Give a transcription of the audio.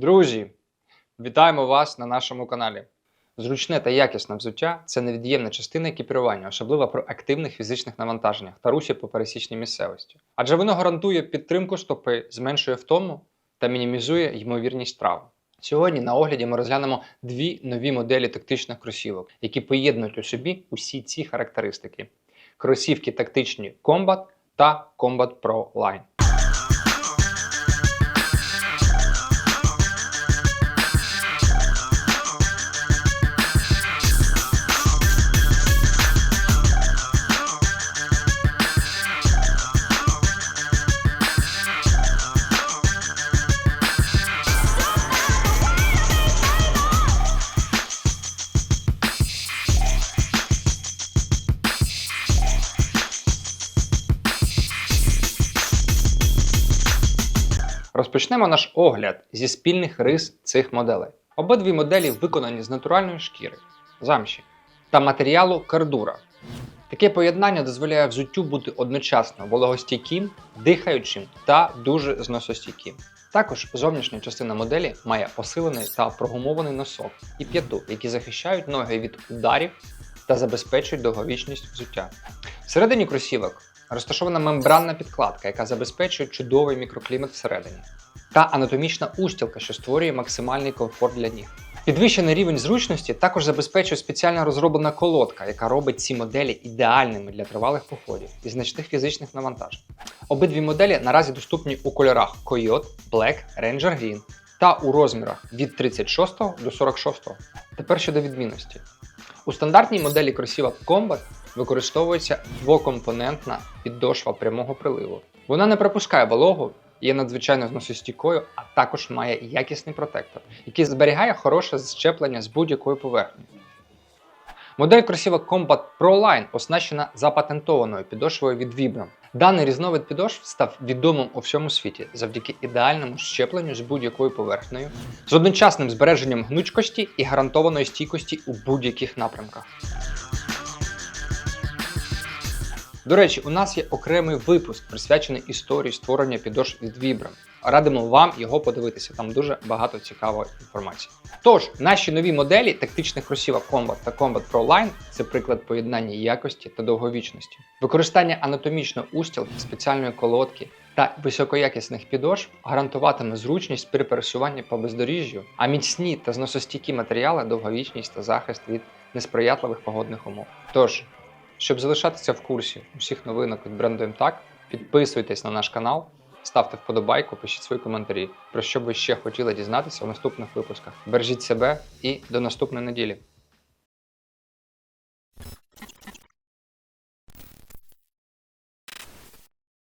Друзі, вітаємо вас на нашому каналі. Зручне та якісне взуття це невід'ємна частина екіпірування, особливо при активних фізичних навантаженнях та русі по пересічній місцевості. Адже воно гарантує підтримку стопи, зменшує втому та мінімізує ймовірність травм. Сьогодні на огляді ми розглянемо дві нові моделі тактичних кросівок, які поєднують у собі усі ці характеристики: кросівки тактичні Combat та Combat Pro Line. Розпочнемо наш огляд зі спільних рис цих моделей. Обидві моделі виконані з натуральної шкіри, замші та матеріалу кардура. Таке поєднання дозволяє взуттю бути одночасно вологостійким, дихаючим та дуже зносостійким. Також зовнішня частина моделі має посилений та прогумований носок і п'яту, які захищають ноги від ударів та забезпечують довговічність взуття. Всередині кросівок розташована мембранна підкладка, яка забезпечує чудовий мікроклімат всередині, та анатомічна устілка, що створює максимальний комфорт для ніг. Підвищений рівень зручності також забезпечує спеціально розроблена колодка, яка робить ці моделі ідеальними для тривалих походів і значних фізичних навантажень. Обидві моделі наразі доступні у кольорах Coyote, Black, Ranger Green та у розмірах від 36 до 46. Тепер щодо відмінності. У стандартній моделі кросівок Combat використовується двокомпонентна підошва прямого приливу. Вона не пропускає вологу, є надзвичайно зносостійкою, а також має якісний протектор, який зберігає хороше щеплення з будь-якої поверхні. Модель кросівок Combat Pro Line оснащена запатентованою підошвою від Vibram. Даний різновид підошв став відомим у всьому світі завдяки ідеальному щепленню з будь-якою поверхнею, з одночасним збереженням гнучкості і гарантованої стійкості у будь-яких напрямках. До речі, у нас є окремий випуск, присвячений історії створення підошв від Vibram. Радимо вам його подивитися, там дуже багато цікавої інформації. Тож, наші нові моделі тактичних кросівок Combat та Combat Pro Line це приклад поєднання якості та довговічності. Використання анатомічної устілки, спеціальної колодки та високоякісних підошв гарантуватиме зручність при пересуванні по бездоріжжю, а міцні та зносостійкі матеріали довговічність та захист від несприятливих погодних умов. Тож, щоб залишатися в курсі усіх новинок від бренду MTAC, підписуйтесь на наш канал, ставте вподобайку, пишіть свої коментарі, про що ви ще хотіли дізнатися у наступних випусках. Бережіть себе і до наступної неділі.